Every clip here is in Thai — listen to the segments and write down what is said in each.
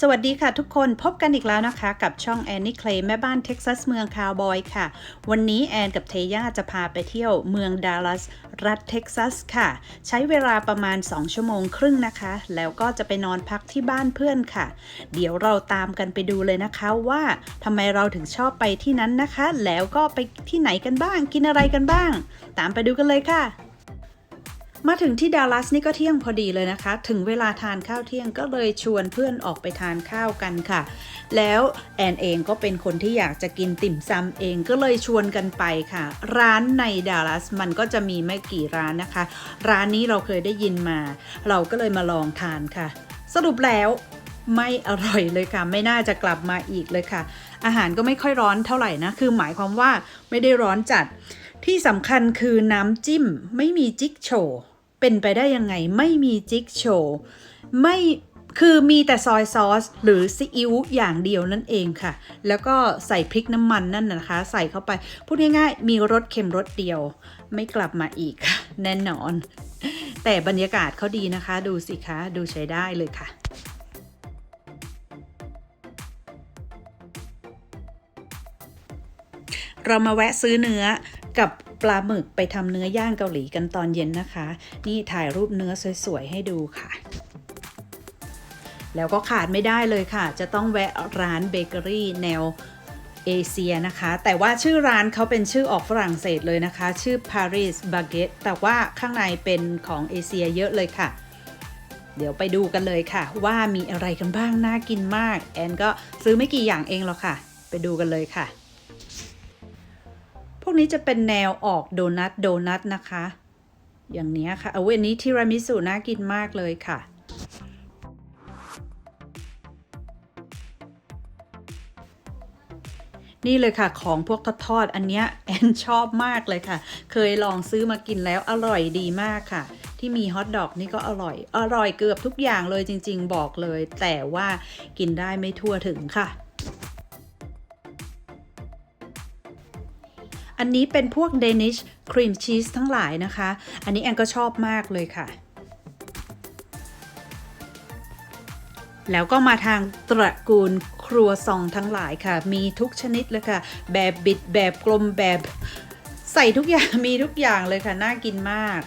สวัสดีค่ะทุกคนพบกันอีกแล้วนะคะกับช่องแอนนี่เคลแม่บ้านเท็กซัสเมืองคาวบอยค่ะ วันนี้แอนกับเทย่าจะพาไปเที่ยวเมืองดัลลัส รัฐเท็กซัสค่ะ ใช้เวลาประมาณ 2 ชั่วโมงครึ่งนะคะ แล้วก็จะไปนอนพักที่บ้านเพื่อนค่ะ เดี๋ยวเราตามกันไปดูเลยนะคะว่าทำไมเราถึงชอบไปที่นั้นนะคะ แล้วก็ไปที่ไหนกันบ้างกินอะไรกันบ้าง ตามไปดูกันเลยค่ะ มาถึงที่ดัลลัสนี่ก็เที่ยงพอดีเลยนะคะ ถึงเวลาทานข้าวเที่ยงก็เลยชวนเพื่อนออกไปทานข้าวกันค่ะ แล้วแอนเองก็เป็นคนที่อยากจะกินติ่มซำเองก็เลยชวนกันไปค่ะ ร้านในดัลลัสมันก็จะมีไม่กี่ร้านนะคะ ร้านนี้เราเคยได้ยินมา เราก็เลยมาลองทานค่ะ สรุปแล้วไม่อร่อยเลยค่ะ ไม่น่าจะกลับมาอีกเลยค่ะ อาหารก็ไม่ค่อยร้อนเท่าไหร่นะ คือหมายความว่าไม่ได้ร้อนจัด ที่สำคัญคือน้ำจิ้มไม่มีจิ๊กโช เป็นไปได้ยังไงไม่มีจิ๊กโชว์ไม่คือมีแต่ซอยซอสหรือซีอิ๊วอย่างเดียวนั่นเองค่ะ แล้วก็ใส่พริกน้ำมันนั่นนะคะ ใส่เข้าไป พูดง่ายๆ มีรสเค็มรสเดียว ไม่กลับมาอีก แน่นอน แต่บรรยากาศเขาดีนะคะ ดูสิคะดูใช้ได้เลยค่ะเรามาแวะซื้อเนื้อกับ ปลาหมึกไปทำเนื้อย่างเกาหลีกันตอนเย็นนะคะ นี่ถ่ายรูปเนื้อสวยๆ ให้ดูค่ะ แล้วก็ขาดไม่ได้เลยค่ะ จะต้องแวะร้านเบเกอรี่แนวเอเชียนะคะ แต่ว่าชื่อร้านเขาเป็นชื่อออกฝรั่งเศสเลยนะคะ ชื่อ Paris Baguette แต่ว่าข้างในเป็นของเอเชียเยอะเลยค่ะ เดี๋ยวไปดูกันเลยค่ะ ว่ามีอะไรกันบ้างน่ากินมาก แอนก็ซื้อไม่กี่อย่างเองหรอกค่ะ ไปดูกันเลยค่ะ นี้จะเป็นแนวออกโดนัทโดนัทนะคะ อย่างนี้ค่ะเอาอันนี้ทีรามิสุน่ากินมากเลยค่ะนี่เลยค่ะของพวกทอดๆอันเนี้ยแอนชอบมากเลยค่ะ เคยลองซื้อมากินแล้วอร่อยดีมากค่ะ ที่มีฮอทดอกนี่ก็อร่อย อร่อยเกือบทุกอย่างเลยจริง ๆ บอกเลย แต่ว่ากินได้ไม่ทั่วถึงค่ะ อันนี้เป็นพวกเดนิชครีมชีสทั้งหลายนะคะ อันนี้แอนก็ชอบมากเลยค่ะ แล้วก็มาทางตระกูลครัวซองทั้งหลายค่ะ มีทุกชนิดเลยค่ะ แบบบิดแบบกลมแบบใส่ทุกอย่างมีทุกอย่างเลยค่ะ น่ากินมาก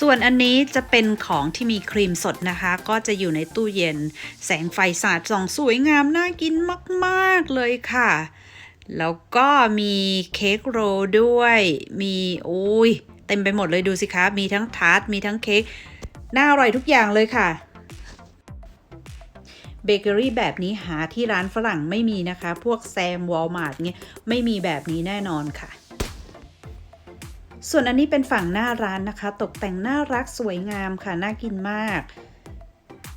ส่วนอันนี้จะเป็นของที่มีครีมสดนะคะ ก็จะอยู่ในตู้เย็น แสงไฟสาดส่องสวยงามน่ากินมากๆเลยค่ะ แล้วก็มีเค้กโรลด้วย มีโอ้ยเต็มไปหมดเลยดูสิคะ มีทั้งทาร์ตมีทั้งเค้กน่าอร่อยทุกอย่างเลยค่ะเบเกอรี่แบบนี้หาที่ร้านฝรั่งไม่มีนะคะ พวกแซมวอลมาร์ทเงี้ยไม่มีแบบนี้แน่นอนค่ะ ส่วนอันนี้เป็นฝั่งหน้าร้านนะคะ ตกแต่งน่ารักสวยงามค่ะ น่ากินมาก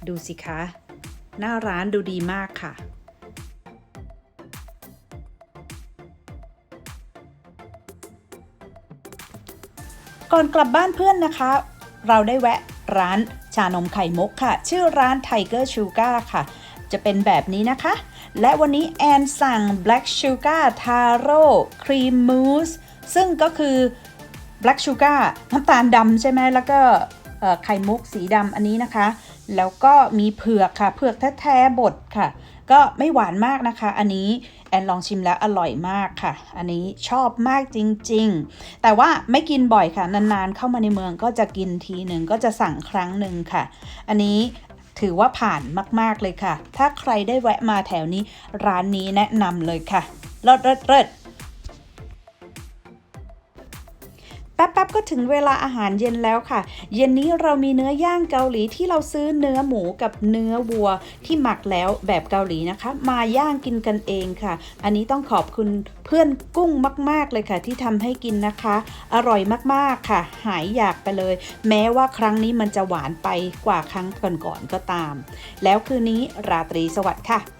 ดูสิคะ หน้าร้านดูดีมากค่ะก่อนกลับบ้านเพื่อนนะคะ เราได้แวะร้านชานมไข่มุกค่ะ ชื่อร้าน Tiger Sugar ค่ะ จะเป็นแบบนี้นะคะ และวันนี้แอนสั่ง Black Sugar Taro Cream Mousse ซึ่งก็คือ Black Sugar น้ำตาลดำใช่ไหมแล้วก็ไข่มุกสีดำอันนี้นะคะ แล้วก็มีเผือกค่ะ เผือกแท้ๆบดค่ะ ก็ไม่หวานมากนะคะ อันนี้แอนลองชิมแล้วอร่อยมากค่ะ อันนี้ชอบมากจริง ๆ แต่ว่าไม่กินบ่อยค่ะ นานๆเข้ามาในเมืองก็จะกินทีหนึ่งก็จะสั่งครั้งหนึ่งค่ะ อันนี้ถือว่าผ่านมากๆเลยค่ะ ถ้าใครได้แวะมาแถวนี้ร้านนี้แนะนำเลยค่ะเลิศเลิศเลิศ แป๊บๆก็ถึงเวลาอาหารเย็นแล้วค่ะ เย็นนี้เรามีเนื้อย่างเกาหลีที่เราซื้อเนื้อหมูกับเนื้อวัวที่หมักแล้วแบบเกาหลีนะคะ มาย่างกินกันเองค่ะ อันนี้ต้องขอบคุณเพื่อนกุ้งมาก ๆเลยค่ะ ที่ทำให้กินนะคะ อร่อยมากๆค่ะ หายอยากไปเลย แม้ว่าครั้งนี้มันจะหวานไปกว่าครั้งก่อนๆก็ตาม แล้วคืนนี้ราตรีสวัสดิ์ค่ะ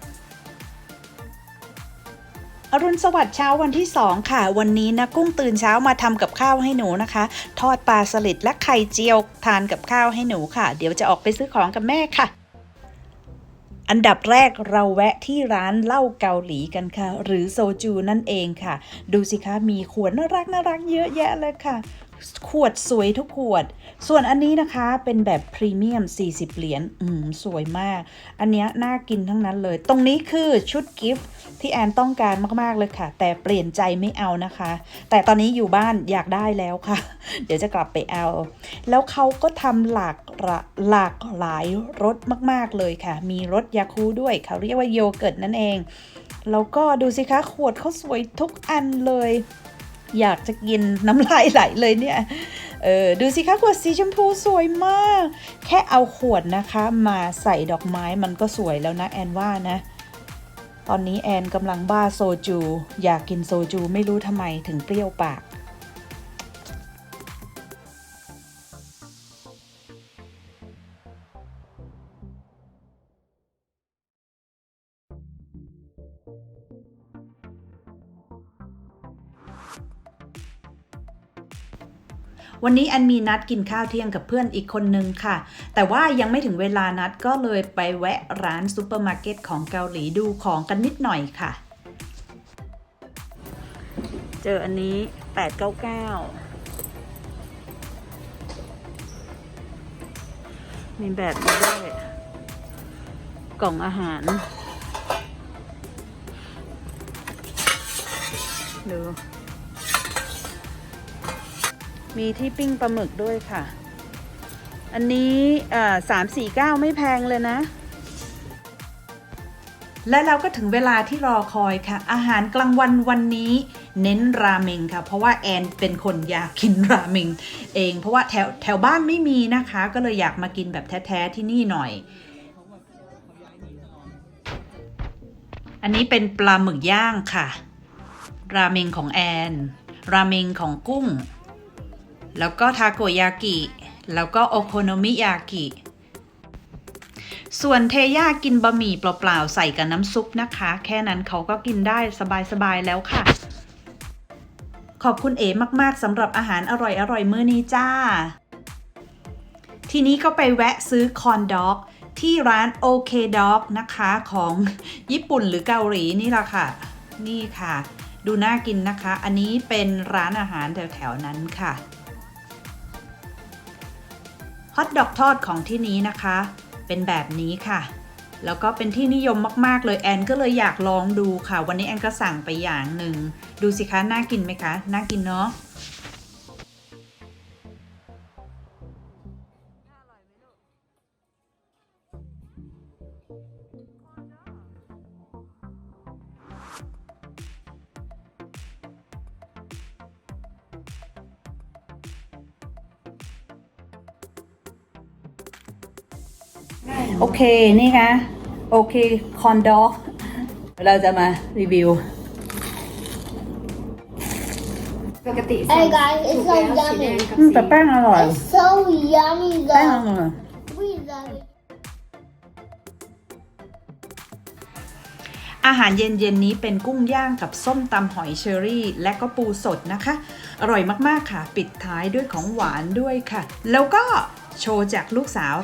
อรุณสวัสดิ์เช้าวันที่ 2 ค่ะ วันนี้นะกุ้งตื่นเช้ามาทำกับข้าวให้หนูนะคะ ทอดปลาสลิดและไข่เจียวทานกับข้าวให้หนูค่ะ เดี๋ยวจะออกไปซื้อของกับแม่ค่ะ อันดับแรกเราแวะที่ร้านเหล้าเกาหลีกันค่ะ หรือโซจูนั่นเองค่ะ ดูสิคะมีขวดน่ารักน่ารักเยอะแยะเลยค่ะ ขวดสวยทุกขวด ส่วนอันนี้นะคะเป็นแบบพรีเมียม 40 เหรียญ อืม สวยมาก อันเนี้ยน่ากินทั้งนั้นเลย ตรงนี้คือชุดกิฟต์ที่แอนต้องการมาก ๆ เลยค่ะ แต่เปลี่ยนใจไม่เอานะคะ แต่ตอนนี้อยู่บ้านอยากได้แล้วค่ะ เดี๋ยวจะกลับไปเอา แล้วเขาก็ทำหลากหลากหลายรสมาก ๆ เลยค่ะ มีรสยาคูด้วย เขาเรียกว่าโยเกิร์ตนั่นเอง แล้วก็ดูสิคะขวดเขาสวยทุกอันเลย อยากจะกินน้ำลายไหลเลยเนี่ยเออดูสิคะขวดสีชมพูสวยมาก แค่เอาขวดนะคะมาใส่ดอกไม้มันก็สวยแล้วนะแอนว่านะ ตอนนี้แอนกำลังบ้าโซจู อยากกินโซจูไม่รู้ทำไมถึงเปรี้ยวปาก วันนี้แอนมีนัดกินข้าวเที่ยงกับเพื่อนอีกคนนึงค่ะ แต่ว่ายังไม่ถึงเวลานัดก็เลยไปแวะร้านซูเปอร์มาร์เก็ตของเกาหลีดูของกันนิดหน่อยค่ะ เจออันนี้ 899 มีแบบนี้ด้วยกล่องอาหาร ดู มีที่ปิ้งปลาหมึกด้วยค่ะ อันนี้สามสี่เก้าไม่แพงเลยนะ และเราก็ถึงเวลาที่รอคอยค่ะ อาหารกลางวันวันนี้เน้นราเมงค่ะ เพราะว่าแอนเป็นคนอยากกินราเมงเอง เพราะว่าแถวแถวบ้านไม่มีนะคะ ก็เลยอยากมากินแบบแท้ๆที่นี่หน่อย อันนี้เป็นปลาหมึกย่างค่ะ ราเมงของแอน ราเมงของกุ้ง แล้วก็ทาโกยากิ แล้วก็โอโคโนมิยากิ ส่วนเทย่ากินบะหมี่เปล่าๆ ใส่กับน้ำซุปนะคะ แค่นั้นเขาก็กินได้สบายๆ แล้วค่ะ ขอบคุณเอ๋มากๆสำหรับอาหารอร่อยๆ มื้อนี้จ้า ทีนี้ก็ไปแวะซื้อคอนด็อกที่ร้านโอเคด็อกนะคะของญี่ปุ่นหรือเกาหลีนี่ละค่ะ นี่ค่ะ ดูน่ากินนะคะ อันนี้เป็นร้านอาหารแถวๆนั้นค่ะ ฮอทดอกทอดของที่นี้นะคะ เป็นแบบนี้ค่ะ แล้วก็เป็นที่นิยมมากๆเลยแอนก็เลยอยากลองดูค่ะ วันนี้แอนก็สั่งไปอย่างหนึ่ง ดูสิคะ น่ากินไหมคะ น่ากินเนาะ โอเคนี่คะโอเคคอนด็อกเราจะมารีวิว ปกติ Hey guys, it's ถูก so แล้วสีแดง yummy. กับอืมสีแต่แป้งอร่อย It's so yummy แป้งอ though. ร่อย We love it. อาหารเย็นๆนี้เป็นกุ้งย่างกับส้มตำหอยเชอรี่ และก็ปูสดนะคะ อร่อยมากๆค่ะ ปิดท้ายด้วยของหวานด้วยค่ะ แล้วก็ โชว์จากลูกสาว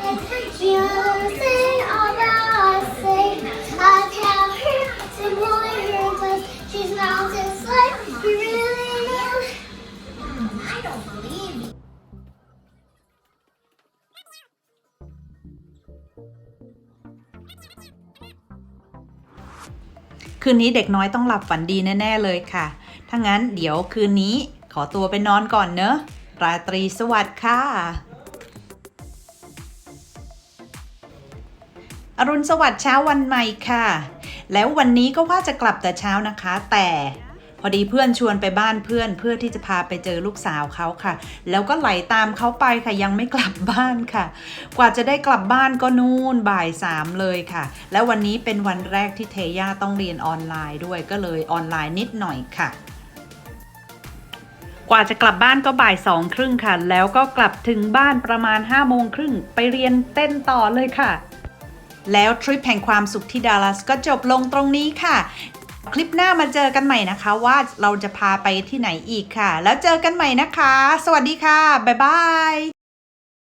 คืนนี้เด็กน้อยต้องหลับฝันดีแน่ ๆ เลยค่ะ ถ้างั้นเดี๋ยวคืนนี้ขอตัวไปนอนก่อนเนอะราตรีสวัสดิ์ค่ะ อรุณสวัสดิ์เช้าวันใหม่ค่ะ แล้ววันนี้ก็ว่าจะกลับแต่เช้านะคะ แต่พอดีเพื่อนชวนไปบ้านเพื่อนเพื่อที่จะพาไปเจอลูกสาวเขาค่ะ แล้วก็ไหลตามเขาไปค่ะยังไม่กลับบ้านค่ะ กว่าจะได้กลับบ้านก็นู่นบ่ายสามเลยค่ะ แล้ววันนี้เป็นวันแรกที่เทย่าต้องเรียนออนไลน์ด้วยก็เลยออนไลน์นิดหน่อยค่ะกว่าจะกลับบ้านก็บ่ายสองครึ่งค่ะ แล้วก็กลับถึงบ้านประมาณ5้าโมงครึ่งไปเรียนเต้นต่อเลยค่ะ แล้วทริปแห่งความสุขที่ดัลลัสก็จบลงตรงนี้ค่ะ คลิปหน้ามาเจอกันใหม่นะคะ ว่าเราจะพาไปที่ไหนอีกค่ะ แล้วเจอกันใหม่นะคะ สวัสดีค่ะ บ๊ายบาย